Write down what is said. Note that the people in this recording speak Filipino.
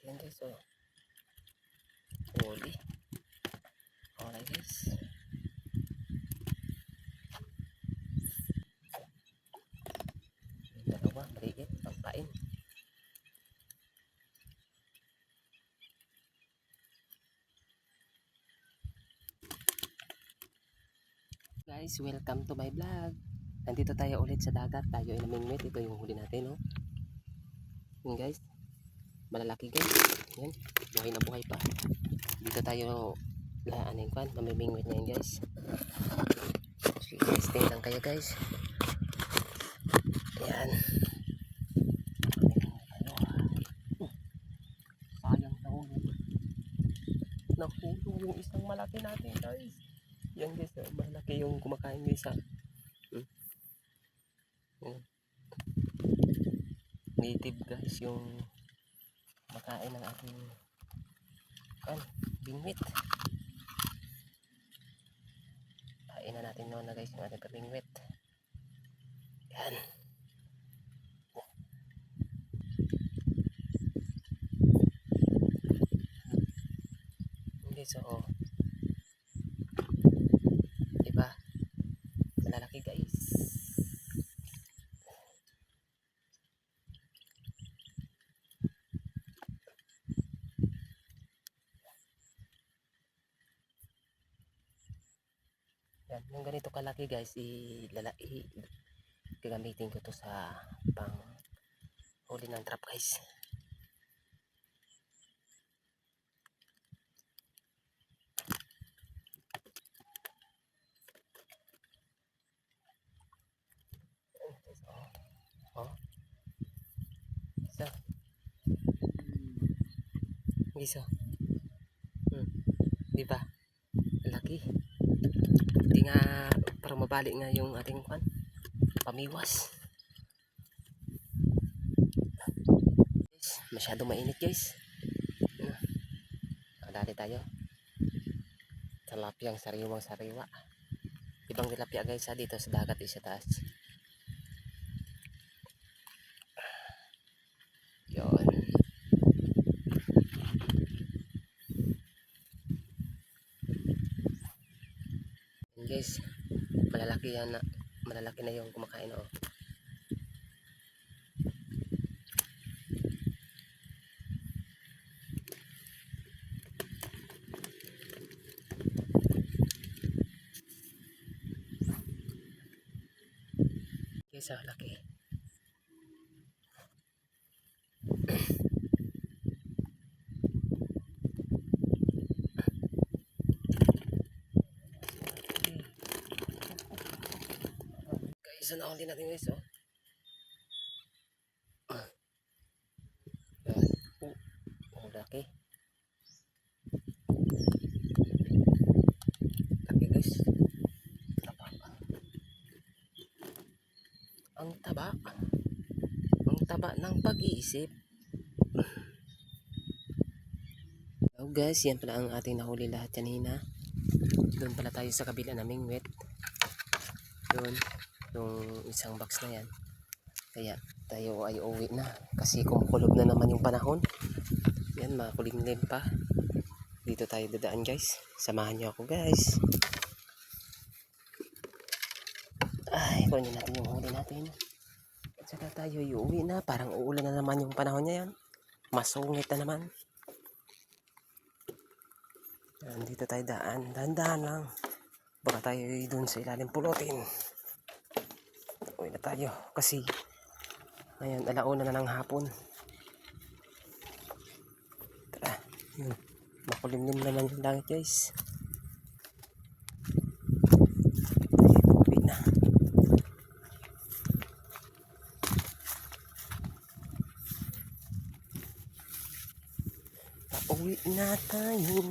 Yan guys, oh. Huli. Okay guys. Yung dalawa, maliit, pampain. Guys, welcome to my vlog. Nandito tayo ulit sa dagat. Tayo ay namingwit. Ito yung huli natin, no? Yun guys. Malalaki guys. Yan. Buhay na buhay pa. Dito tayo la ano yung kwan. Mamimingwit na yun guys. Sige guys, stay lang kayo guys. Yan. Sayang nahulog. Nahulog yung isang malaki natin guys. Yan guys, oh, malaki yung kumakain guys ha. Hmm. Native guys yung makain ng ating kan, bingwit. Kain na natin noon na guys yung ating kabingwit. Yan. Okay, so oh. Diba? Malalaki guys. Yan, yung ganito kalaki guys, ilala, i, gagamitin ko to sa pang huli ng trap guys. Oh. Isa. Isa. Hmm. Di ba? Laki. Hindi nga para mabalik nga yung ating kwan. Pamiwas. Masyado mainit guys. Ano? Kadali tayo. Tilapiyang sariwang sariwa. Ibang tilapia guys ha, dito sa dagat eh, sa taas. Yun. Yan guys, malalaki yan na malalaki na yung kumakain oh. Guys, ah, laki. Guys, ano huli natin guys, oh. Ah. Oh, ang laki. Laki guys. Taba. Ang taba. Ang taba ng pag-iisip. So guys, yan pala ang ating nahuli lahat kanina. Doon pala tayo sa kabila naming wet. Doon, yung isang box na yan. Kaya tayo ay uwi na. Kasi kumukulob na naman yung panahon. Yan, makulimlim pa. Dito tayo dadaan guys. Samahan nyo ako guys. Ay, kunin natin yung huli natin. At saka tayo iuwi na. Parang uulan na naman yung panahon niya yan. Masungit na naman. Yan, dito tayo daan. Dahan-dahan lang. Baka tayo dun sa ilalim pulutin. Uwi na tayo. Kasi, ngayon, alauna na ng hapon. Tara. Yun. Makulimlim naman yung langit guys. Uwi na tayo.